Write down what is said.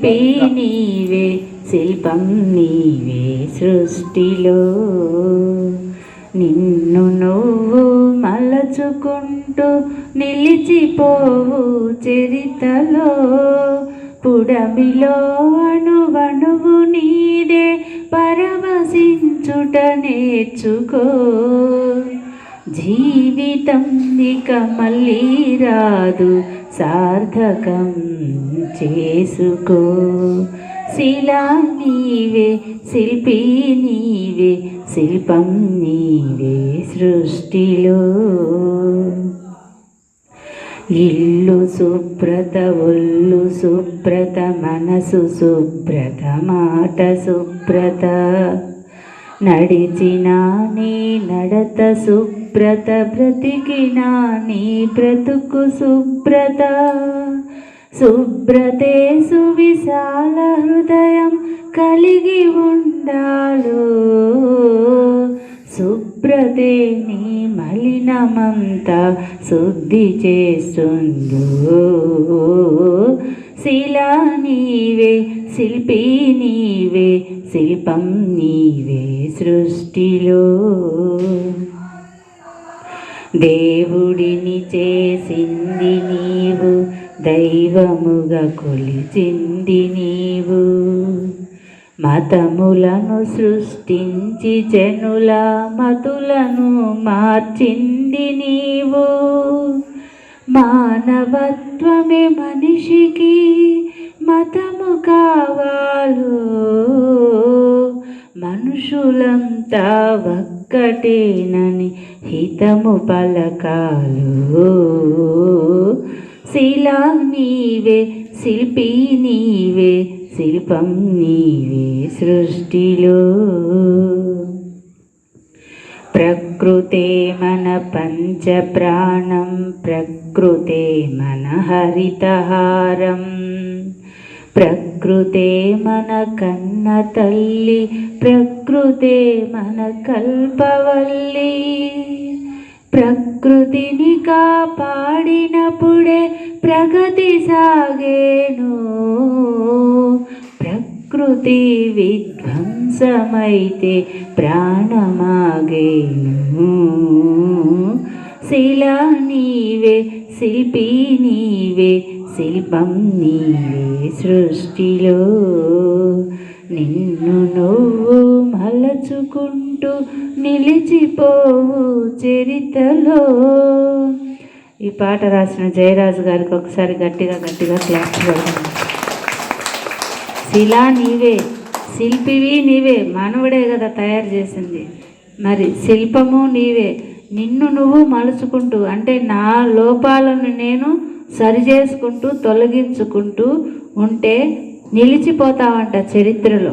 శిల్పి నీవే శిల్పం నీవే సృష్టిలో. నిన్ను నువ్వు మలచుకుంటూ నిలిచిపోవు చరితలో. పుడమిలో అణువణువు నీదే పరవశించుట నేర్చుకో. జీవితం ఇక మళ్ళీ రాదు సార్థకం చేసుకో. శిలా నీవే శిల్పి నీవే శిల్పం నీవే సృష్టిలో. ఇల్లు శుభ్రత ఒళ్ళు శుభ్రత మనసు శుభ్రత మాట శుభ్రత. నడిచిన నీ నడత శుభ్రత బ్రతికినా నీ బ్రతుకు శుభ్రత శుభ్రతే సువిశాల హృదయం కలిగి ఉండాలో. శుభ్రతే నీ మలినమంతా శుద్ధి చేస్తుందో. శిలా నీవే శిల్పి నీవే శిల్పం నీవే సృష్టిలో. దేవుడిని చేసింది నీవు దైవముగా కొలిచింది నీవు. మతములను సృష్టించి జనుల మతులను మార్చింది నీవు. మానవత్వమే మనిషికి మతము కావాలో మనుషులంతా ఒక్కటేనని హితము పలకాలు. శిలా నీవే శిల్పి నీవే శిల్పం నీవే సృష్టిలో. ప్రకృతే మన పంచ ప్రాణం ప్రకృతే మన హరితహారం. ప్రకృతే మన కన్న తల్లి ప్రకృతే మన కల్పవల్లి. ప్రకృతిని కాపాడినప్పుడే ప్రగతి సాగేను. ప్రకృతి విధ్వంసమైతే ప్రాణమాగేను. శిలా నీవే శిల్పి నీవే శిల్పం నీవే సృష్టిలో. నిన్ను నువ్వు మలచుకుంటూ నిలిచిపోవు చరితలో. ఈ పాట రాసిన జయరాజు గారికి ఒకసారి గట్టిగా గట్టిగా క్లాప్స్ పెడతాను శిలా నీవే శిల్పివి నీవే మానవుడే కదా తయారు చేసింది. మరి శిల్పము నీవే నిన్ను నువ్వు మలుచుకుంటూ అంటే నా లోపాలను నేను సరి చేసుకుంటూ తొలగించుకుంటూ ఉంటే నిలిచిపోతావంట చరిత్రలో.